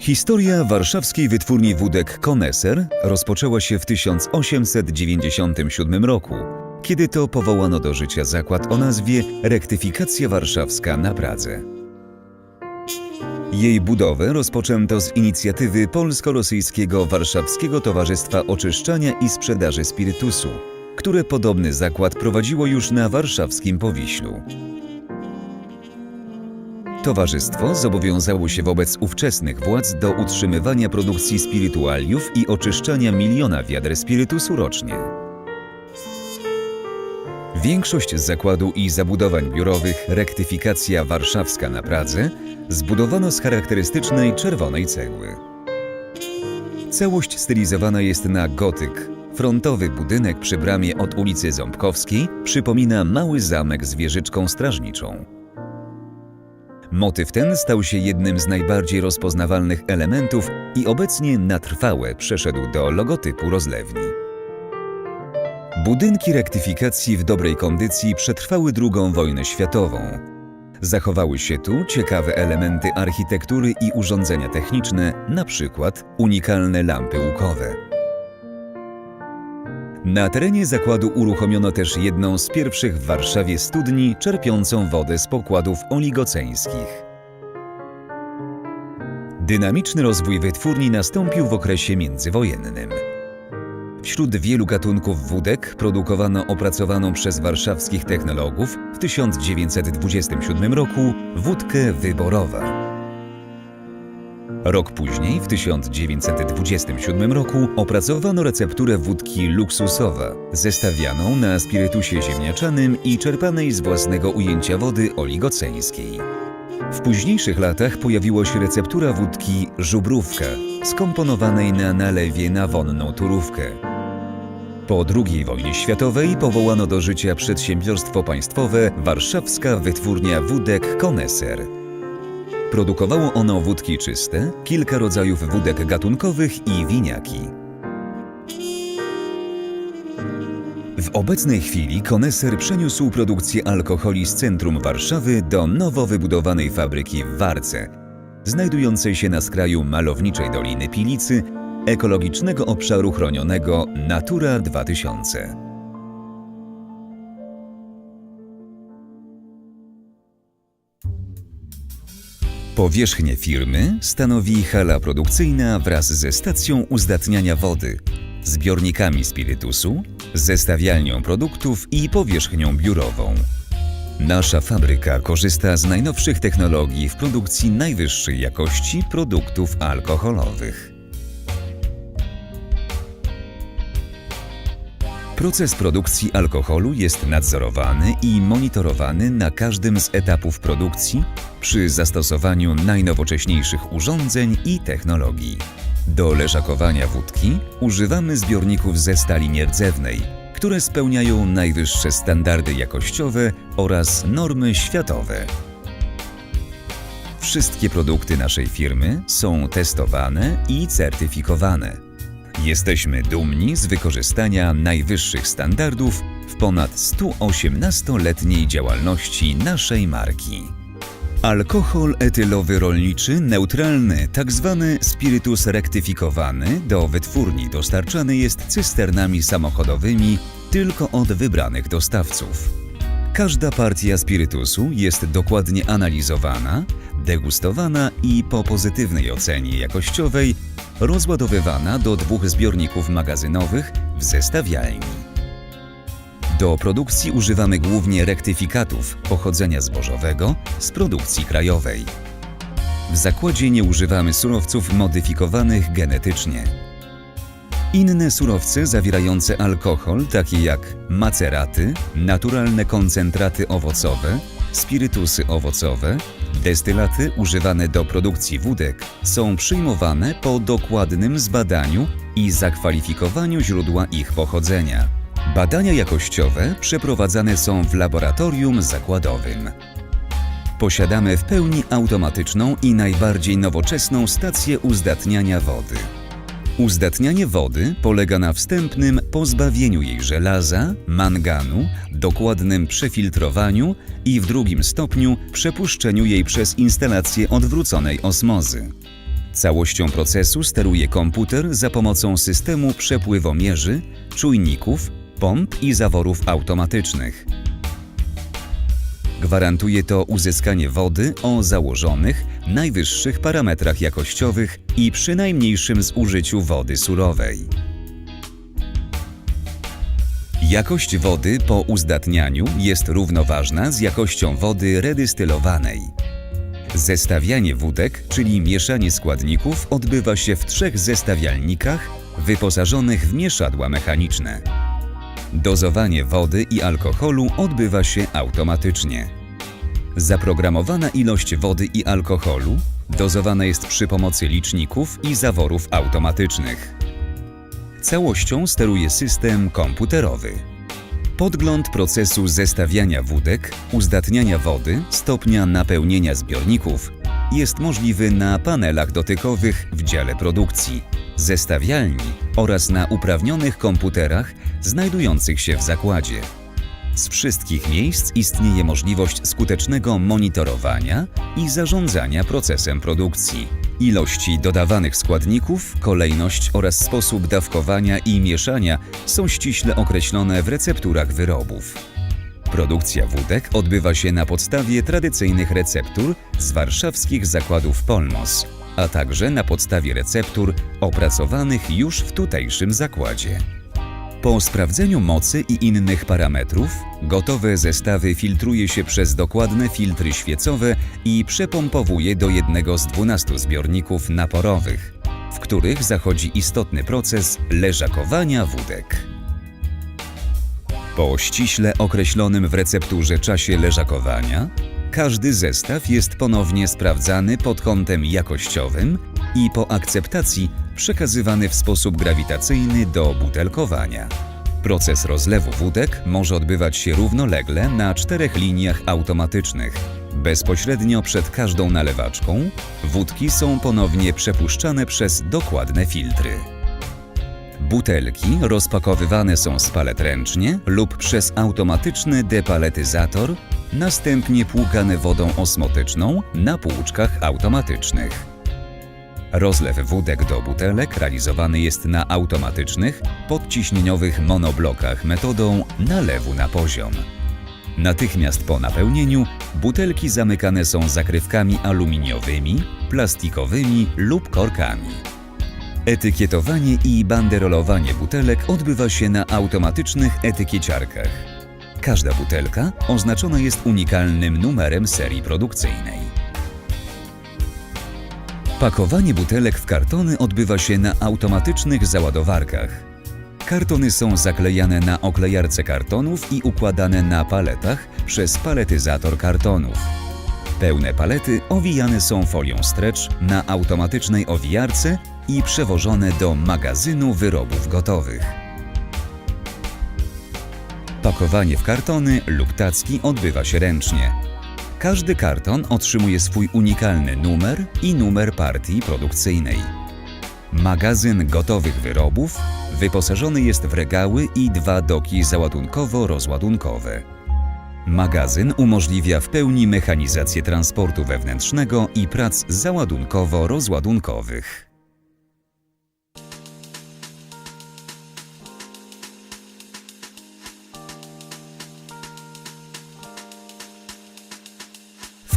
Historia warszawskiej wytwórni wódek Koneser rozpoczęła się w 1897 roku, kiedy to powołano do życia zakład o nazwie Rektyfikacja Warszawska na Pradze. Jej budowę rozpoczęto z inicjatywy Polsko-Rosyjskiego Warszawskiego Towarzystwa Oczyszczania i Sprzedaży Spirytusu, które podobny zakład prowadziło już na warszawskim Powiślu. Towarzystwo zobowiązało się wobec ówczesnych władz do utrzymywania produkcji spirytualiów i oczyszczania miliona wiader spirytusu rocznie. Większość zakładu i zabudowań biurowych Rektyfikacja Warszawska na Pradze zbudowano z charakterystycznej czerwonej cegły. Całość stylizowana jest na gotyk. Frontowy budynek przy bramie od ulicy Ząbkowskiej przypomina mały zamek z wieżyczką strażniczą. Motyw ten stał się jednym z najbardziej rozpoznawalnych elementów i obecnie na trwałe przeszedł do logotypu rozlewni. Budynki rektyfikacji w dobrej kondycji przetrwały II wojnę światową. Zachowały się tu ciekawe elementy architektury i urządzenia techniczne, przykład unikalne lampy łukowe. Na terenie zakładu uruchomiono też jedną z pierwszych w Warszawie studni czerpiącą wodę z pokładów oligoceńskich. Dynamiczny rozwój wytwórni nastąpił w okresie międzywojennym. Wśród wielu gatunków wódek produkowano opracowaną przez warszawskich technologów w 1927 roku wódkę wyborowa. Rok później, w 1927 roku, opracowano recepturę wódki luksusowa, zestawianą na spirytusie ziemniaczanym i czerpanej z własnego ujęcia wody oligoceńskiej. W późniejszych latach pojawiła się receptura wódki żubrówka, skomponowanej na nalewie na wonną turówkę. Po II wojnie światowej powołano do życia przedsiębiorstwo państwowe Warszawska Wytwórnia Wódek Koneser. Produkowało ono wódki czyste, kilka rodzajów wódek gatunkowych i winiaki. W obecnej chwili Koneser przeniósł produkcję alkoholi z centrum Warszawy do nowo wybudowanej fabryki w Warce, znajdującej się na skraju malowniczej Doliny Pilicy, ekologicznego obszaru chronionego Natura 2000. Powierzchnię firmy stanowi hala produkcyjna wraz ze stacją uzdatniania wody, zbiornikami spirytusu, zestawialnią produktów i powierzchnią biurową. Nasza fabryka korzysta z najnowszych technologii w produkcji najwyższej jakości produktów alkoholowych. Proces produkcji alkoholu jest nadzorowany i monitorowany na każdym z etapów produkcji przy zastosowaniu najnowocześniejszych urządzeń i technologii. Do leżakowania wódki używamy zbiorników ze stali nierdzewnej, które spełniają najwyższe standardy jakościowe oraz normy światowe. Wszystkie produkty naszej firmy są testowane i certyfikowane. Jesteśmy dumni z wykorzystania najwyższych standardów w ponad 118-letniej działalności naszej marki. Alkohol etylowy rolniczy neutralny, tzw. spirytus rektyfikowany, do wytwórni dostarczany jest cysternami samochodowymi tylko od wybranych dostawców. Każda partia spirytusu jest dokładnie analizowana, degustowana i po pozytywnej ocenie jakościowej rozładowywana do dwóch zbiorników magazynowych w zestawialni. Do produkcji używamy głównie rektyfikatów pochodzenia zbożowego z produkcji krajowej. W zakładzie nie używamy surowców modyfikowanych genetycznie. Inne surowce zawierające alkohol, takie jak maceraty, naturalne koncentraty owocowe, spirytusy owocowe, destylaty używane do produkcji wódek, są przyjmowane po dokładnym zbadaniu i zakwalifikowaniu źródła ich pochodzenia. Badania jakościowe przeprowadzane są w laboratorium zakładowym. Posiadamy w pełni automatyczną i najbardziej nowoczesną stację uzdatniania wody. Uzdatnianie wody polega na wstępnym pozbawieniu jej żelaza, manganu, dokładnym przefiltrowaniu i w drugim stopniu przepuszczeniu jej przez instalację odwróconej osmozy. Całością procesu steruje komputer za pomocą systemu przepływomierzy, czujników, pomp i zaworów automatycznych. Gwarantuje to uzyskanie wody o założonych, najwyższych parametrach jakościowych i przy najmniejszym zużyciu wody surowej. Jakość wody po uzdatnianiu jest równoważna z jakością wody redystylowanej. Zestawianie wódek, czyli mieszanie składników, odbywa się w trzech zestawialnikach wyposażonych w mieszadła mechaniczne. Dozowanie wody i alkoholu odbywa się automatycznie. Zaprogramowana ilość wody i alkoholu dozowana jest przy pomocy liczników i zaworów automatycznych. Całością steruje system komputerowy. Podgląd procesu zestawiania wódek, uzdatniania wody, stopnia napełnienia zbiorników jest możliwy na panelach dotykowych w dziale produkcji, zestawialni oraz na uprawnionych komputerach znajdujących się w zakładzie. Z wszystkich miejsc istnieje możliwość skutecznego monitorowania i zarządzania procesem produkcji. Ilości dodawanych składników, kolejność oraz sposób dawkowania i mieszania są ściśle określone w recepturach wyrobów. Produkcja wódek odbywa się na podstawie tradycyjnych receptur z warszawskich zakładów Polmos, a także na podstawie receptur opracowanych już w tutejszym zakładzie. Po sprawdzeniu mocy i innych parametrów, gotowe zestawy filtruje się przez dokładne filtry świecowe i przepompowuje do jednego z 12 zbiorników naporowych, w których zachodzi istotny proces leżakowania wódek. Po ściśle określonym w recepturze czasie leżakowania, każdy zestaw jest ponownie sprawdzany pod kątem jakościowym i po akceptacji przekazywany w sposób grawitacyjny do butelkowania. Proces rozlewu wódek może odbywać się równolegle na czterech liniach automatycznych. Bezpośrednio przed każdą nalewaczką wódki są ponownie przepuszczane przez dokładne filtry. Butelki rozpakowywane są z palet ręcznie lub przez automatyczny depaletyzator, następnie płukane wodą osmotyczną na płuczkach automatycznych. Rozlew wódek do butelek realizowany jest na automatycznych, podciśnieniowych monoblokach metodą nalewu na poziom. Natychmiast po napełnieniu butelki zamykane są zakrywkami aluminiowymi, plastikowymi lub korkami. Etykietowanie i banderolowanie butelek odbywa się na automatycznych etykieciarkach. Każda butelka oznaczona jest unikalnym numerem serii produkcyjnej. Pakowanie butelek w kartony odbywa się na automatycznych załadowarkach. Kartony są zaklejane na oklejarce kartonów i układane na paletach przez paletyzator kartonów. Pełne palety owijane są folią stretch na automatycznej owijarce i przewożone do magazynu wyrobów gotowych. Pakowanie w kartony lub tacki odbywa się ręcznie. Każdy karton otrzymuje swój unikalny numer i numer partii produkcyjnej. Magazyn gotowych wyrobów wyposażony jest w regały i dwa doki załadunkowo-rozładunkowe. Magazyn umożliwia w pełni mechanizację transportu wewnętrznego i prac załadunkowo-rozładunkowych.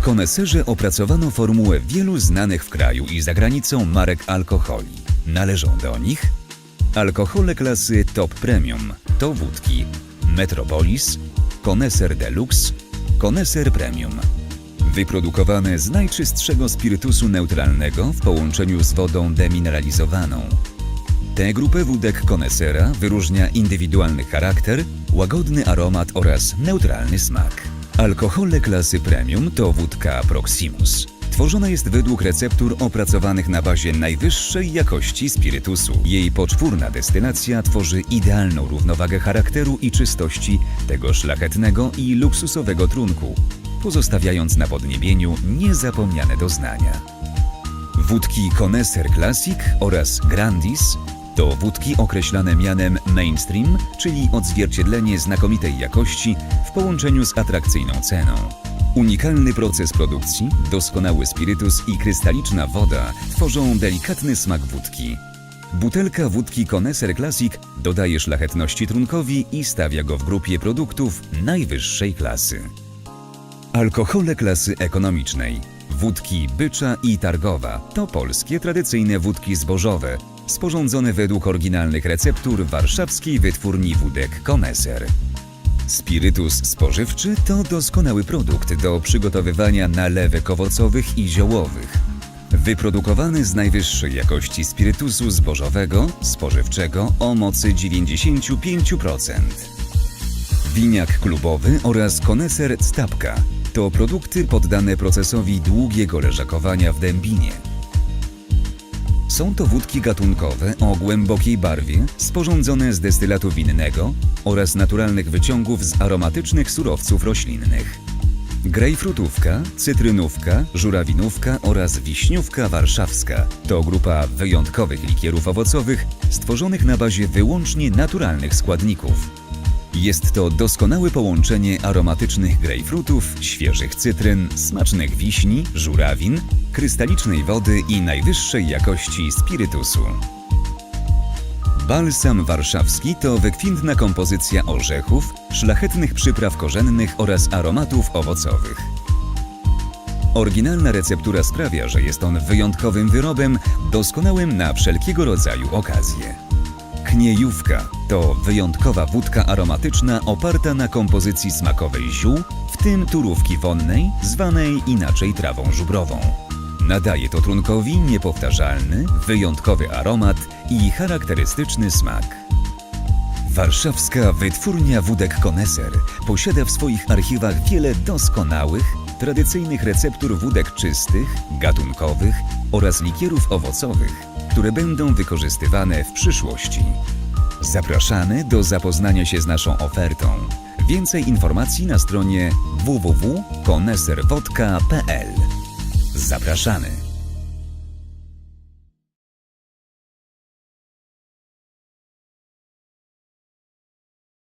W koneserze opracowano formułę wielu znanych w kraju i za granicą marek alkoholi. Należą do nich alkohole klasy Top Premium, to wódki Metropolis, Koneser Deluxe, Koneser Premium. Wyprodukowane z najczystszego spirytusu neutralnego w połączeniu z wodą demineralizowaną. Tę grupę wódek konesera wyróżnia indywidualny charakter, łagodny aromat oraz neutralny smak. Alkohole klasy premium to wódka Proximus. Tworzona jest według receptur opracowanych na bazie najwyższej jakości spirytusu. Jej poczwórna destylacja tworzy idealną równowagę charakteru i czystości tego szlachetnego i luksusowego trunku, pozostawiając na podniebieniu niezapomniane doznania. Wódki Koneser Classic oraz Grandis to wódki określane mianem mainstream, czyli odzwierciedlenie znakomitej jakości w połączeniu z atrakcyjną ceną. Unikalny proces produkcji, doskonały spirytus i krystaliczna woda tworzą delikatny smak wódki. Butelka wódki Koneser Classic dodaje szlachetności trunkowi i stawia go w grupie produktów najwyższej klasy. Alkohole klasy ekonomicznej. Wódki bycza i targowa to polskie tradycyjne wódki zbożowe, sporządzone według oryginalnych receptur warszawskiej wytwórni wódek Koneser. Spirytus spożywczy to doskonały produkt do przygotowywania nalewek owocowych i ziołowych. Wyprodukowany z najwyższej jakości spirytusu zbożowego, spożywczego o mocy 95%. Winiak klubowy oraz koneser Stapka to produkty poddane procesowi długiego leżakowania w dębinie. Są to wódki gatunkowe o głębokiej barwie, sporządzone z destylatu winnego oraz naturalnych wyciągów z aromatycznych surowców roślinnych. Grejpfrutówka, cytrynówka, żurawinówka oraz wiśniówka warszawska to grupa wyjątkowych likierów owocowych stworzonych na bazie wyłącznie naturalnych składników. Jest to doskonałe połączenie aromatycznych grejpfrutów, świeżych cytryn, smacznych wiśni, żurawin, krystalicznej wody i najwyższej jakości spirytusu. Balsam warszawski to wykwintna kompozycja orzechów, szlachetnych przypraw korzennych oraz aromatów owocowych. Oryginalna receptura sprawia, że jest on wyjątkowym wyrobem, doskonałym na wszelkiego rodzaju okazje. Kniejówka to wyjątkowa wódka aromatyczna oparta na kompozycji smakowej ziół, w tym turówki wonnej, zwanej inaczej trawą żubrową. Nadaje to trunkowi niepowtarzalny, wyjątkowy aromat i charakterystyczny smak. Warszawska Wytwórnia Wódek Koneser posiada w swoich archiwach wiele doskonałych, tradycyjnych receptur wódek czystych, gatunkowych oraz likierów owocowych, które będą wykorzystywane w przyszłości. Zapraszamy do zapoznania się z naszą ofertą. Więcej informacji na stronie www.koneserwodka.pl Zapraszamy!